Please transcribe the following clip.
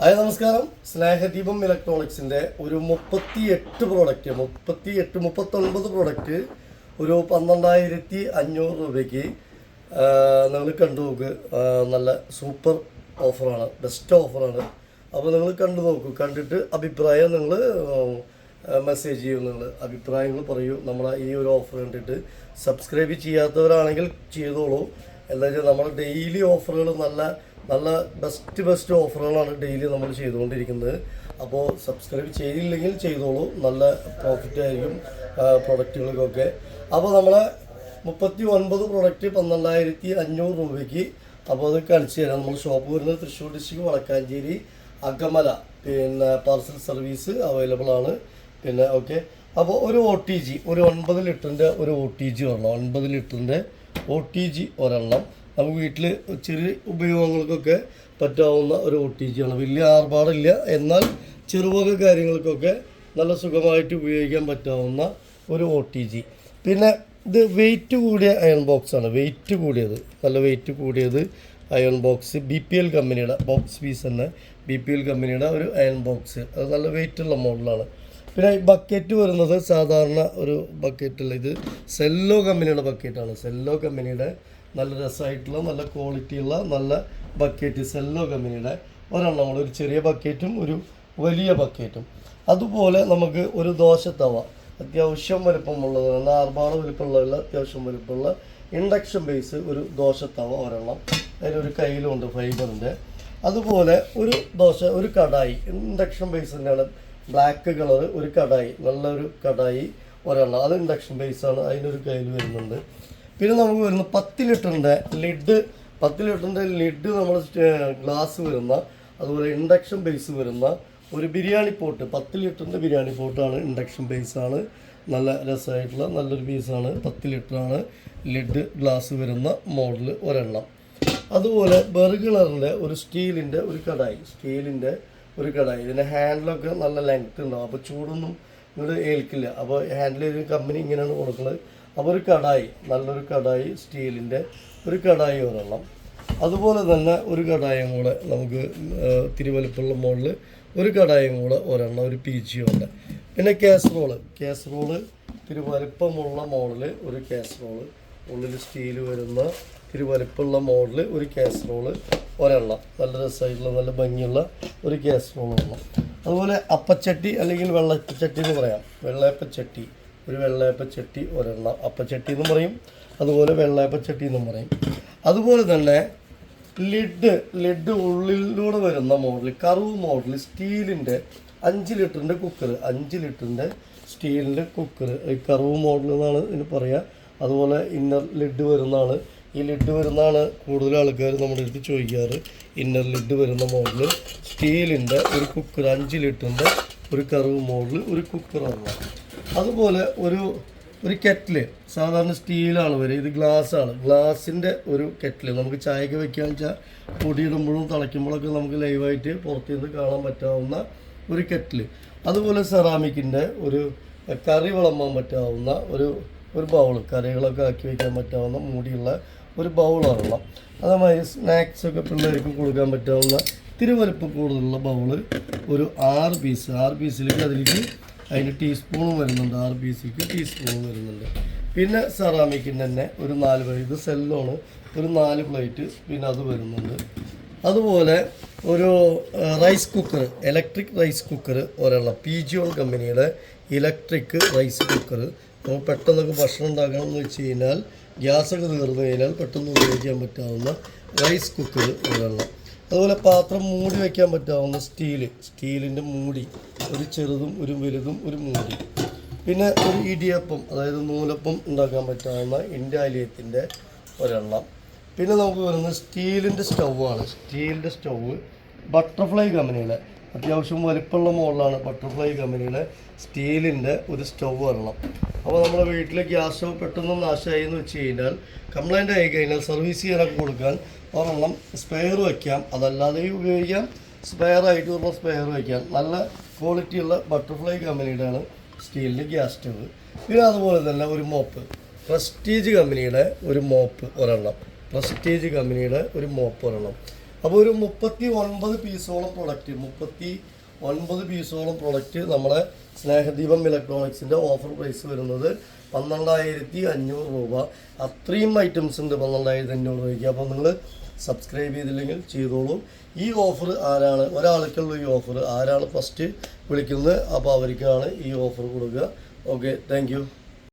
Hi നമസ്കാരം. സ്നേഹദീപം ഇലക്ട്രോണിക്സിന്റെ ഒരു മുപ്പത്തി എട്ട് പ്രോഡക്റ്റ് മുപ്പത്തി എട്ട് മുപ്പത്തൊൻപത് പ്രോഡക്റ്റ് ഒരു പന്ത്രണ്ടായിരത്തി അഞ്ഞൂറ് രൂപയ്ക്ക് നിങ്ങൾ കണ്ടു നോക്ക് നല്ല സൂപ്പർ ഓഫറാണ് ബെസ്റ്റ് ഓഫറാണ് അപ്പോൾ നിങ്ങൾ കണ്ടു നോക്കൂ കണ്ടിട്ട് അഭിപ്രായം നിങ്ങൾ മെസ്സേജ് ചെയ്യൂ നിങ്ങൾ അഭിപ്രായങ്ങൾ പറയൂ. നമ്മളെ ഈ ഒരു ഓഫർ കണ്ടിട്ട് സബ്സ്ക്രൈബ് ചെയ്യാത്തവരാണെങ്കിൽ ചെയ്തോളൂ. എന്താ വെച്ചാൽ നമ്മൾ ഡെയിലി ഓഫറുകൾ നല്ല നല്ല ബെസ്റ്റ് ബെസ്റ്റ് ഓഫറുകളാണ് ഡെയിലി നമ്മൾ ചെയ്തുകൊണ്ടിരിക്കുന്നത്. അപ്പോൾ സബ്സ്ക്രൈബ് ചെയ്തില്ലെങ്കിൽ ചെയ്തോളൂ. നല്ല പ്രോഫിറ്റ് ആയിരിക്കും പ്രൊഡക്റ്റുകൾക്കൊക്കെ അപ്പോൾ നമ്മൾ മുപ്പത്തി ഒൻപത് പ്രൊഡക്റ്റ് പന്ത്രണ്ടായിരത്തി അഞ്ഞൂറ് രൂപയ്ക്ക് അപ്പോൾ അത് കളിച്ച് തരാം. നമ്മൾ ഷോപ്പ് വരുന്നത് തൃശ്ശൂർ ഡിസ്ട്രിക്ട് വടക്കാഞ്ചേരി അകമല. പിന്നെ പാർസൽ സർവീസ് അവൈലബിൾ ആണ്. പിന്നെ ഓക്കെ അപ്പോൾ ഒരു ഒ ടി ജി ഒരു ഒൻപത് ലിറ്ററിന്റെ ഒരു ഒ ടി ജി ഒരെണ്ണം. ഒൻപത് ലിറ്ററിന്റെ ഒ ടി ജി ഒരെണ്ണം. നമുക്ക് വീട്ടിൽ ചെറിയ ഉപയോഗങ്ങൾക്കൊക്കെ പറ്റാവുന്ന ഒരു ഒ ടി ജിയാണ് വലിയ ആർഭാടില്ല എന്നാൽ ചെറുവക കാര്യങ്ങൾക്കൊക്കെ നല്ല സുഖമായിട്ട് ഉപയോഗിക്കാൻ പറ്റാവുന്ന ഒരു ഒ ടി ജി. പിന്നെ ഇത് വെയിറ്റ് കൂടിയ അയൺ ബോക്സ് ആണ്. വെയിറ്റ് കൂടിയത്. നല്ല വെയിറ്റ് കൂടിയത് iron box B P L കമ്പനിയുടെ ബോക്സ് പീസ് തന്നെ. ബി പി എൽ കമ്പനിയുടെ ഒരു അയൺ ബോക്സ് അത് നല്ല വെയിറ്റുള്ള മോഡലാണ് പിന്നെ ബക്കറ്റ് വരുന്നത് സാധാരണ ഒരു ബക്കറ്റുള്ള ഇത് സെല്ലോ കമ്പനിയുടെ ബക്കറ്റാണ് സെല്ലോ കമ്പനിയുടെ നല്ല രസമായിട്ടുള്ള നല്ല ക്വാളിറ്റിയുള്ള നല്ല ബക്കറ്റ് സെല്ലോ കമ്പനിയുടെ ഒരെണ്ണം കൂടെ ഒരു ചെറിയ ബക്കറ്റും ഒരു വലിയ ബക്കറ്റും അതുപോലെ നമുക്ക് ഒരു ദോശത്തവ. അത്യാവശ്യം വലുപ്പമുള്ളത് ആർഭാട വലുപ്പമുള്ളതല്ല അത്യാവശ്യം വലുപ്പമുള്ള ഇൻഡക്ഷൻ ബേസ് ഒരു ദോശത്തവ ഒരെണ്ണം. അതിലൊരു കയ്യിലുണ്ട് ഫൈബറിന്റെ അതുപോലെ ഒരു ദോശ ഒരു കടായി. ഇൻഡക്ഷൻ ബേസ് തന്നെയാണ്. ബ്ലാക്ക് കളർ ഒരു കടായി നല്ലൊരു കടായി ഒരെണ്ണം. അത് ഇൻഡക്ഷൻ ബേസാണ് അതിനൊരു കയ്യിൽ വരുന്നുണ്ട്. പിന്നെ നമുക്ക് വരുന്ന പത്ത് ലിറ്ററിന്റെ ലിഡ് പത്ത് ലിറ്ററിന്റെ ലിഡ് നമ്മൾ ഗ്ലാസ് വരുന്ന അതുപോലെ ഇൻഡക്ഷൻ ബേസ് വരുന്ന ഒരു ബിരിയാണി പോട്ട്. പത്ത് ലിറ്ററിന്റെ ബിരിയാണി പോട്ടാണ് ഇൻഡക്ഷൻ ബേസാണ് നല്ല രസമായിട്ടുള്ള നല്ലൊരു പീസാണ് പത്ത് ലിറ്ററാണ് ലിഡ് ഗ്ലാസ് വരുന്ന മോഡൽ ഒരെണ്ണം. അതുപോലെ ബെർഗിളറിന്റെ ഒരു സ്റ്റീലിന്റെ ഒരു കടായി സ്റ്റീലിന്റെ ഒരു കടായി. ഇതിന്റെ ഹാൻഡിലൊക്കെ നല്ല ലെങ്ത് ഉണ്ടാവും. അപ്പോൾ ചൂടൊന്നും ഇങ്ങോട്ട് ഏൽക്കില്ല. അപ്പോൾ ഹാൻഡിൽ ചെയ്ത കമ്പനി ഇങ്ങനെയാണ് കൊടുക്കുന്നത്. അപ്പോൾ ഒരു കടായി നല്ലൊരു കടായി സ്റ്റീലിന്റെ ഒരു കടായി ഒരെണ്ണം. അതുപോലെ തന്നെ ഒരു കടായും കൂടെ നമുക്ക് തിരുവലപ്പുള്ള മുകളിൽ ഒരു കടായും കൂടെ ഒരെണ്ണം ഒരു പി ജി ഉണ്ട്. പിന്നെ കാസറോൾ കാസറോൾ തിരുവലിപ്പമുള്ള മോളിൽ ഒരു കാസറോൾ ഉള്ളിൽ സ്റ്റീൽ വരുന്ന തിരുവലിപ്പുള്ള മോളിൽ ഒരു കാസറോൾ ഒരെണ്ണം. നല്ല രസമായിട്ടുള്ള നല്ല ഭംഗിയുള്ള ഒരു കാസറോൾ ഒരെണ്ണം. അതുപോലെ അപ്പച്ചട്ടി അല്ലെങ്കിൽ വെള്ളപ്പച്ചട്ടി എന്ന് പറയാം. വെള്ളയപ്പച്ചട്ടി ഒരു വെള്ളയപ്പച്ചട്ടി ഒരെണ്ണം അപ്പച്ചട്ടി എന്നും പറയും. അതുപോലെ വെള്ളയപ്പച്ചട്ടി എന്നും പറയും. അതുപോലെ തന്നെ ലിഡ് ലിഡ് ഉള്ളിലൂടെ വരുന്ന മോഡൽ കറുവ് മോഡൽ സ്റ്റീലിന്റെ അഞ്ച് ലിറ്ററിന്റെ കുക്കർ അഞ്ച് ലിറ്ററിന്റെ സ്റ്റീലിന്റെ കുക്കർ കറുവ് മോഡൽ എന്നാണ് ഇതിന് പറയുക അതുപോലെ ഇന്നർ ലിഡ് വരുന്നതാണ്. ഈ ലിഡ് വരുന്നതാണ് കൂടുതൽ ആൾക്കാർ നമ്മുടെ അടുത്ത് ചോദിക്കാറ്. ഇന്നർ ലിഡ് വരുന്ന മോഡൽ സ്റ്റീലിന്റെ ഒരു കുക്കർ അഞ്ച് ലിറ്ററിന്റെ ഒരു കറവ് മോഡൽ ഒരു കുക്കറാണ് അതുപോലെ ഒരു ഒരു കെറ്റിൽ സാധാരണ സ്റ്റീലാണ് വരിക ഇത് ഗ്ലാസ്സാണ്. ഗ്ലാസിന്റെ ഒരു കെറ്റിൽ നമുക്ക് ചായക്ക് വെക്കുകയെന്ന് വെച്ചാൽ പൊടിയിടുമ്പോഴും തിളയ്ക്കുമ്പോഴൊക്കെ നമുക്ക് ലൈവായിട്ട് പുറത്തു നിന്ന് കാണാൻ പറ്റാവുന്ന ഒരു കെറ്റിൽ. അതുപോലെ സെറാമിക്കിന്റെ ഒരു കറി വിളമ്പാൻ പറ്റാവുന്ന ഒരു ഒരു ബൗൾ കറികളൊക്കെ ആക്കി വയ്ക്കാൻ പറ്റാവുന്ന മൂടിയുള്ള ഒരു ബൗളാണുള്ള അതേമാതിരി സ്നാക്സൊക്കെ പിള്ളേർക്ക് കൊടുക്കാൻ പറ്റാവുന്ന ഇത്തിരി വലുപ്പം കൂടുതലുള്ള ബൗൾ ഒരു ആറ് പീസ് ആറ് പീസിലേക്ക് അതിലേക്ക് അതിന് ടീസ്പൂണും വരുന്നുണ്ട്. ആറ് പീസിലേക്ക് ടീസ്പൂണും വരുന്നുണ്ട്. പിന്നെ സെറാമിക്കിന്റെ തന്നെ ഒരു നാല് ഇത് സെല്ലോണ് ഒരു നാല് പ്ലേറ്റ് പിന്നെ അത് വരുന്നുണ്ട്. അതുപോലെ ഒരു rice cooker electric rice cooker ഒരെണ്ണം പി ജി ഓൺ കമ്പനിയുടെ ഇലക്ട്രിക് റൈസ് കുക്കർ നമ്മൾ പെട്ടെന്നൊക്കെ ഭക്ഷണം ഉണ്ടാക്കണം എന്ന് വെച്ച് കഴിഞ്ഞാൽ ഗ്യാസൊക്കെ തീർന്നു കഴിഞ്ഞാൽ പെട്ടെന്ന് ഉപയോഗിക്കാൻ പറ്റാവുന്ന റൈസ് കുക്കർ ഒരെണ്ണം അതുപോലെ പാത്രം മൂടി വയ്ക്കാൻ പറ്റാവുന്ന സ്റ്റീൽ സ്റ്റീലിന്റെ മൂടി. ഒരു ചെറുതും ഒരു വലുതും ഒരു മൂടി. പിന്നെ ഒരു ഇടിയപ്പം അതായത് നൂലപ്പം ഉണ്ടാക്കാൻ പറ്റാവുന്ന ഇൻഡാലിയത്തിന്റെ ഒരെണ്ണം. പിന്നെ നമുക്ക് വരുന്നത് സ്റ്റീലിന്റെ സ്റ്റൗവാണ്. സ്റ്റീലിന്റെ സ്റ്റൗവ് ബട്ടർഫ്ലൈ കമ്പനിയുടെ അത്യാവശ്യം വലിപ്പമുള്ള മോഡലാണ് ബട്ടർഫ്ലൈ കമ്പനിയുടെ സ്റ്റീലിന്റെ ഒരു സ്റ്റവ് വരണം അപ്പോൾ നമ്മുടെ വീട്ടിലെ ഗ്യാസ് സ്റ്റൗ പെട്ടെന്ന് നാശമായി എന്ന് വെച്ച് കഴിഞ്ഞാൽ കംപ്ലൈന്റ് ആയി കഴിഞ്ഞാൽ സർവീസ് ചെയ്യാനൊക്കെ കൊടുക്കാൻ ഒരെണ്ണം സ്പെയർ വയ്ക്കാം. അതല്ലാതെയും ഉപയോഗിക്കാം. സ്പെയർ ആയിട്ട് സ്പെയർ വയ്ക്കാം. നല്ല ക്വാളിറ്റിയുള്ള ബട്ടർഫ്ലൈ കമ്പനിയുടെയാണ് സ്റ്റീലിന്റെ ഗ്യാസ് സ്റ്റവ് പിന്നെ അതുപോലെ തന്നെ ഒരു മോപ്പ് പ്രസ്റ്റീജ് കമ്പനിയുടെ ഒരു മോപ്പ് ഒരെണ്ണം. പ്രസ്റ്റീജ് കമ്പനിയുടെ ഒരു മോപ്പ് ഒരെണ്ണം. അപ്പോൾ ഒരു മുപ്പത്തി ഒൻപത് പീസോളം പ്രൊഡക്റ്റ് മുപ്പത്തി ഒൻപത് പീസോളം പ്രൊഡക്റ്റ് നമ്മളെ സ്നേഹദീപം ഇലക്ട്രോണിക്സിന്റെ ഓഫർ പ്രൈസ് വരുന്നത് പന്ത്രണ്ടായിരത്തി അഞ്ഞൂറ് രൂപ. അത്രയും ഐറ്റംസ് ഉണ്ട് പന്ത്രണ്ടായിരത്തി അഞ്ഞൂറ് രൂപയ്ക്ക്. അപ്പോൾ നിങ്ങൾ സബ്സ്ക്രൈബ് ചെയ്തില്ലെങ്കിൽ ചെയ്തോളൂ. ഈ ഓഫർ ആരാണ്? ഒരാൾക്കുള്ള ഈ ഓഫർ ആരാണ് ഫസ്റ്റ് വിളിക്കുന്നത്? അപ്പോൾ അവർക്കാണ് ഈ ഓഫർ കൊടുക്കുക. Okay thank